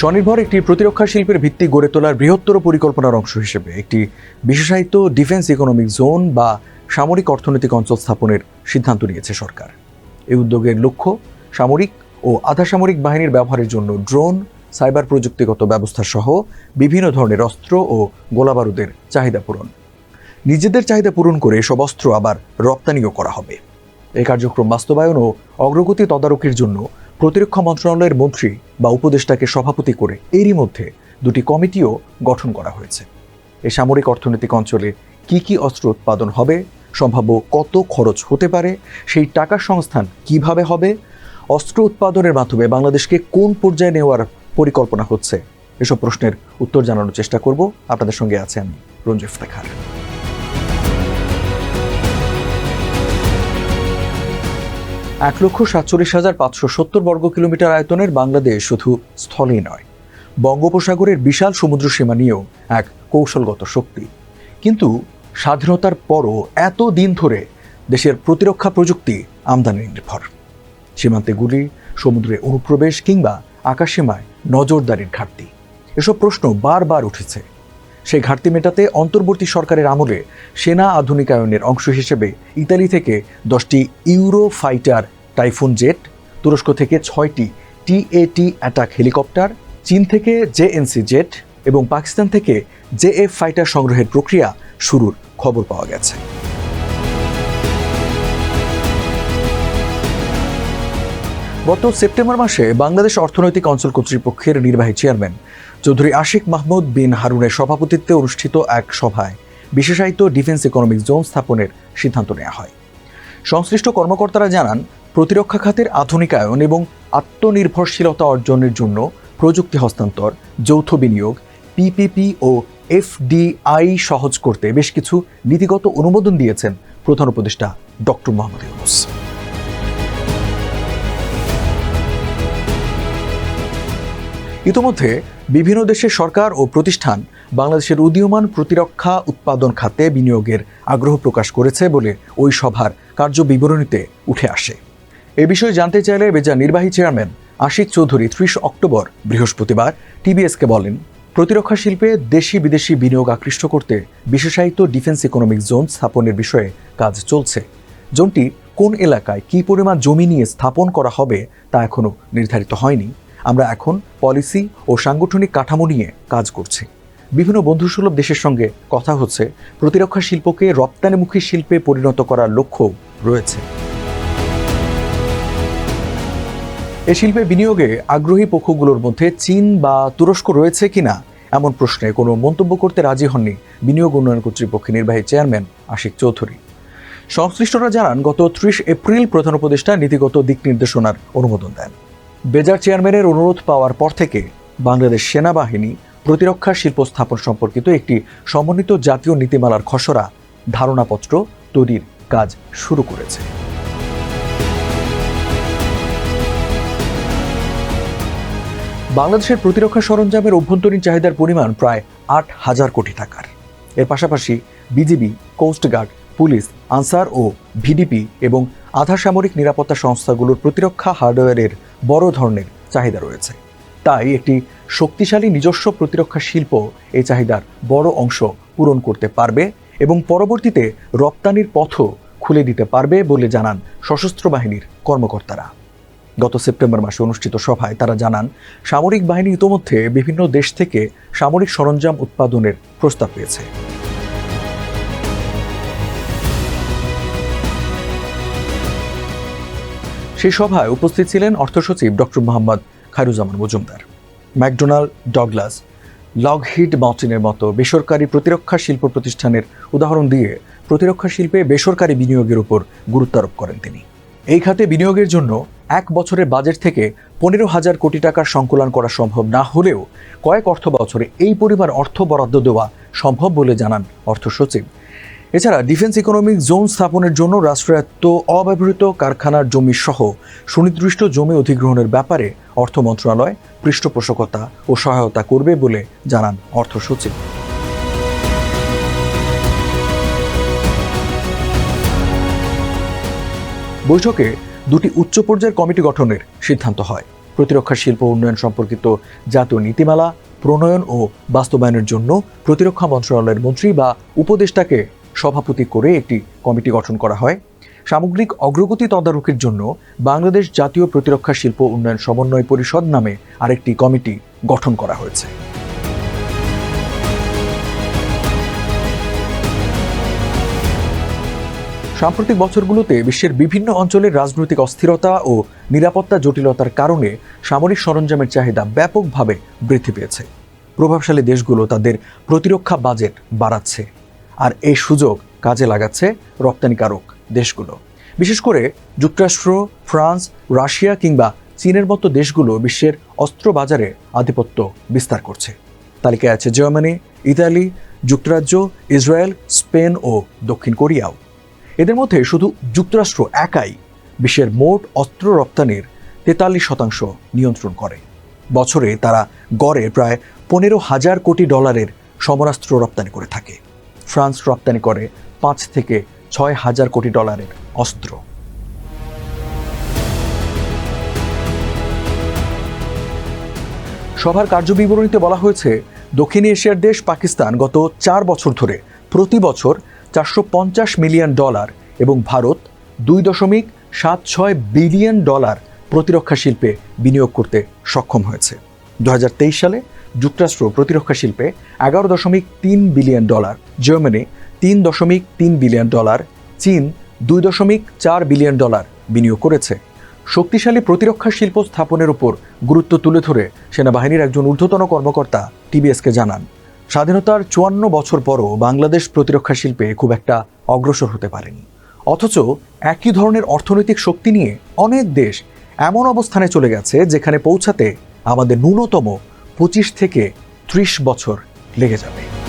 স্বনির্ভর একটি প্রতিরক্ষা শিল্পের ভিত্তি গড়ে তোলার বৃহত্তর পরিকল্পনার অংশ হিসেবে একটি বিশেষায়িত ডিফেন্স ইকোনমিক জোন বা সামরিক অর্থনৈতিক অঞ্চল স্থাপনের সিদ্ধান্ত নিয়েছে সরকার। এই উদ্যোগের লক্ষ্য সামরিক ও আধা সামরিক বাহিনীর ব্যবহারের জন্য ড্রোন, সাইবার প্রযুক্তিগত ব্যবস্থা সহ বিভিন্ন ধরনের অস্ত্র ও গোলাবারুদের চাহিদা পূরণ। নিজেদের চাহিদা পূরণ করে এসব অস্ত্র আবার রপ্তানিও করা হবে। এই কার্যক্রম বাস্তবায়ন ও অগ্রগতি তদারকির জন্য প্রতিরক্ষা মন্ত্রণালয়ের মন্ত্রী বা উপদেষ্টাকে সভাপতি করে এরই মধ্যে দুটি কমিটিও গঠন করা হয়েছে। এই সামরিক অর্থনৈতিক অঞ্চলে কি কি অস্ত্র উৎপাদন হবে, সম্ভাব্য কত খরচ হতে পারে, সেই টাকার সংস্থান কীভাবে হবে, অস্ত্র উৎপাদনের মাধ্যমে বাংলাদেশকে কোন পর্যায়ে নেওয়ার পরিকল্পনা হচ্ছে, এসব প্রশ্নের উত্তর জানানোর চেষ্টা করব। আপনাদের সঙ্গে আছে আমি, রঞ্জু ইফতেখার। এক লক্ষ সাতচল্লিশ হাজার পাঁচশো সত্তর বর্গ কিলোমিটার আয়তনের বাংলাদেশ শুধু স্থলেই নয়, বঙ্গোপসাগরের বিশাল সমুদ্র সীমা নিয়েও এক কৌশলগত শক্তি। কিন্তু স্বাধীনতার পরও এত দিন ধরে দেশের প্রতিরক্ষা প্রযুক্তি আমদানি নির্ভর। সীমান্তে গুলি, সমুদ্রে অনুপ্রবেশ কিংবা আকাশসীমায় নজরদারির ঘাটতি। এসব প্রশ্ন বারবার উঠেছে। সেই ঘাটতি মেটাতে অন্তর্বর্তী সরকারের আমলে সেনা আধুনিকায়নের অংশ হিসেবে ইতালি থেকে দশটি ইউরো ফাইটার টাইফুন জেট, তুরস্ক থেকে ছয়টি টিএটি অ্যাটাক হেলিকপ্টার, চীন থেকে জেএনসি জেট এবং পাকিস্তান থেকে জেএফ ফাইটার সংগ্রহের প্রক্রিয়া শুরুর খবর পাওয়া গেছে। গত সেপ্টেম্বর মাসে বাংলাদেশ অর্থনৈতিক অঞ্চল কর্তৃপক্ষের নির্বাহী চেয়ারম্যান চৌধুরী আশিক মাহমুদ বিন হারুনের সভাপতিত্বে অনুষ্ঠিত এক সভায় বিশেষায়িত ডিফেন্স ইকোনমিক জোন স্থাপনের সিদ্ধান্ত নেওয়া হয়। সংশ্লিষ্ট কর্মকর্তারা জানান, প্রতিরক্ষা খাতের আধুনিকায়ন এবং আত্মনির্ভরশীলতা অর্জনের জন্য প্রযুক্তি হস্তান্তর, যৌথ বিনিয়োগ পিপিপি ও এফডিআই সহজ করতে বেশ কিছু নীতিগত অনুমোদন দিয়েছেন প্রধান উপদেষ্টা ডক্টর মোহাম্মদ ইউনুস। ইতোমধ্যে বিভিন্ন দেশের সরকার ও প্রতিষ্ঠান বাংলাদেশের উদীয়মান প্রতিরক্ষা উৎপাদন খাতে বিনিয়োগের আগ্রহ প্রকাশ করেছে বলে ওই সভার কার্য বিবরণীতে উঠে আসে। এ বিষয়ে জানতে চাইলে বেজা নির্বাহী চেয়ারম্যান আশিক চৌধুরী ত্রিশ অক্টোবর, বৃহস্পতিবার টিবিএসকে বলেন, প্রতিরক্ষা শিল্পে দেশি বিদেশি বিনিয়োগ আকৃষ্ট করতে বিশেষায়িত ডিফেন্স ইকোনমিক জোন স্থাপনের বিষয়ে কাজ চলছে। জোনটি কোন এলাকায় কী পরিমাণ জমি নিয়ে স্থাপন করা হবে তা এখনও নির্ধারিত হয়নি। আমরা এখন পলিসি ও সাংগঠনিক কাঠামো নিয়ে কাজ করছি। বিভিন্ন বন্ধুসুলভ দেশের সঙ্গে কথা হচ্ছে, প্রতিরক্ষা শিল্পকে রপ্তানিমুখী শিল্পে পরিণত করার লক্ষ্য রয়েছে। এ শিল্পে বিনিয়োগে আগ্রহী পক্ষগুলোর মধ্যে চীন বা তুরস্ক রয়েছে কিনা এমন প্রশ্নে কোনো মন্তব্য করতে রাজি হননি বিনিয়োগ উন্নয়ন কর্তৃপক্ষের নির্বাহী চেয়ারম্যান আশিক চৌধুরী। সংশ্লিষ্টরা জানান, গত ত্রিশ এপ্রিল প্রধান উপদেষ্টা নীতিগত দিক নির্দেশনার অনুমোদন দেন। বেজার চেয়ারম্যানের অনুরোধ পাওয়ার পর থেকে বাংলাদেশ সেনাবাহিনী প্রতিরক্ষা শিল্প স্থাপন সম্পর্কিত একটি সমন্বিত জাতীয় নীতিমালার খসড়া ধারণাপত্র তৈরির কাজ শুরু করেছে। বাংলাদেশের প্রতিরক্ষা সরঞ্জামের অভ্যন্তরীণ চাহিদার পরিমাণ প্রায় আট হাজার কোটি টাকার। এর পাশাপাশি বিজিবি কোস্টগার্ড পুলিশ, আনসার ও ভিডিপি এবং আধা সামরিক নিরাপত্তা সংস্থাগুলোর প্রতিরক্ষা হার্ডওয়্যারের বড় ধরনের চাহিদা রয়েছে। তাই একটি শক্তিশালী নিজস্ব প্রতিরক্ষা শিল্প এই চাহিদার বড় অংশ পূরণ করতে পারবে এবং পরবর্তীতে রপ্তানির পথও খুলে দিতে পারবে বলে জানান সশস্ত্র বাহিনীর কর্মকর্তারা। গত সেপ্টেম্বর মাসে অনুষ্ঠিত সভায় তারা জানান, সামরিক বাহিনী ইতোমধ্যে বিভিন্ন দেশ থেকে সামরিক সরঞ্জাম উৎপাদনের প্রস্তাব পেয়েছে। সেই সভায় উপস্থিত ছিলেন অর্থসচিব doctor Mohammad Khairuzzaman Majumdar, McDonnell Douglas, Lockheed মার্টিনের মতো বেসরকারি প্রতিরক্ষা শিল্প প্রতিষ্ঠানের উদাহরণ দিয়ে প্রতিরক্ষা শিল্পে বেসরকারি বিনিয়োগের উপর গুরুত্ব আরোপ করেন তিনি। এই খাতে বিনিয়োগের জন্য এক বছরের বাজেট থেকে পনেরো হাজার কোটি টাকার সংকুলন করা সম্ভব না হলেও কয়েক অর্থ বছরে এই পরিমাণ অর্থ বরাদ্দ দেওয়া সম্ভব বলে জানান অর্থ সচিব। এছাড়া ডিফেন্স ইকোনমিক জোন স্থাপনের জন্য রাষ্ট্রায়ত্ত অব্যবহৃত কারখানার জমি সহ সুনির্দিষ্ট জমি অধিগ্রহণের ব্যাপারে অর্থ মন্ত্রণালয় পৃষ্ঠপোষকতা ও সহায়তা করবে বলে জানান অর্থ সচিব। বৈঠকে দুটি উচ্চ পর্যায়ের কমিটি গঠনের সিদ্ধান্ত হয়। প্রতিরক্ষা, শিল্প, উন্নয়ন সম্পর্কিত জাতীয় নীতিমালা, প্রণয়ন ও বাস্তবায়নের জন্য প্রতিরক্ষা মন্ত্রণালয়ের মন্ত্রী বা উপদেষ্টাকে সভাপতি করে একটি কমিটি গঠন করা হয়। সামগ্রিক অগ্রগতি তদারকির জন্য বাংলাদেশ জাতীয় প্রতিরক্ষা শিল্প উন্নয়ন সমন্বয় পরিষদ নামে আরেকটি কমিটি গঠন করা হয়েছে। সাম্প্রতিক বছরগুলোতে বিশ্বের বিভিন্ন অঞ্চলের রাজনৈতিক অস্থিরতা ও নিরাপত্তা জটিলতার কারণে সামরিক সরঞ্জামের চাহিদা ব্যাপকভাবে বৃদ্ধি পেয়েছে। প্রভাবশালী দেশগুলো তাদের প্রতিরক্ষা বাজেট বাড়াচ্ছে। আর এই সুযোগ কাজে লাগাচ্ছে রপ্তানিকারক দেশগুলো। বিশেষ করে যুক্তরাষ্ট্র, ফ্রান্স, রাশিয়া কিংবা চীনের মতো দেশগুলো বিশ্বের অস্ত্র বাজারে আধিপত্য বিস্তার করছে। তালিকায় আছে জার্মানি, ইতালি, যুক্তরাজ্য, ইসরায়েল, স্পেন ও দক্ষিণ কোরিয়াও। এদের মধ্যে শুধু যুক্তরাষ্ট্র একাই বিশ্বের মোট অস্ত্র রপ্তানির তেতাল্লিশ শতাংশ নিয়ন্ত্রণ করে। বছরে তারা গড়ে প্রায় পনেরো হাজার কোটি ডলারের সমরাস্ত্র রপ্তানি করে থাকে। ফ্রান্স রপ্তানি করে পাঁচ থেকে ছয় হাজার কোটি ডলারের অস্ত্র। সভার কার্যবিবরণীতে বলা হয়েছে, দক্ষিণ এশিয়ার দেশ পাকিস্তান গত চার বছর ধরে প্রতি বছর চারশো পঞ্চাশ মিলিয়ন ডলার এবং ভারত দুই দশমিক সাত ছয় বিলিয়ন ডলার প্রতিরক্ষা শিল্পে বিনিয়োগ করতে সক্ষম হয়েছে। দুহাজার তেইশ সালে যুক্তরাষ্ট্র প্রতিরক্ষা শিল্পে এগারো দশমিক তিন বিলিয়ন ডলার, জার্মানি তিন দশমিক তিন বিলিয়ন ডলার, চীন দুই দশমিক চার বিলিয়ন ডলার বিনিয়োগ করেছে। শক্তিশালী প্রতিরক্ষা শিল্প স্থাপনের উপর গুরুত্ব তুলে ধরে সেনাবাহিনীর একজন ঊর্ধ্বতন কর্মকর্তা টিবিএসকে জানান। স্বাধীনতার চুয়ান্ন বছর পরও বাংলাদেশ প্রতিরক্ষা শিল্পে খুব একটা অগ্রসর হতে পারেনি। অথচ একই ধরনের অর্থনৈতিক শক্তি নিয়ে অনেক দেশ এমন অবস্থানে চলে গেছে যেখানে পৌঁছাতে আমাদের ন্যূনতম পঁচিশ থেকে ত্রিশ বছর লেগে যাবে।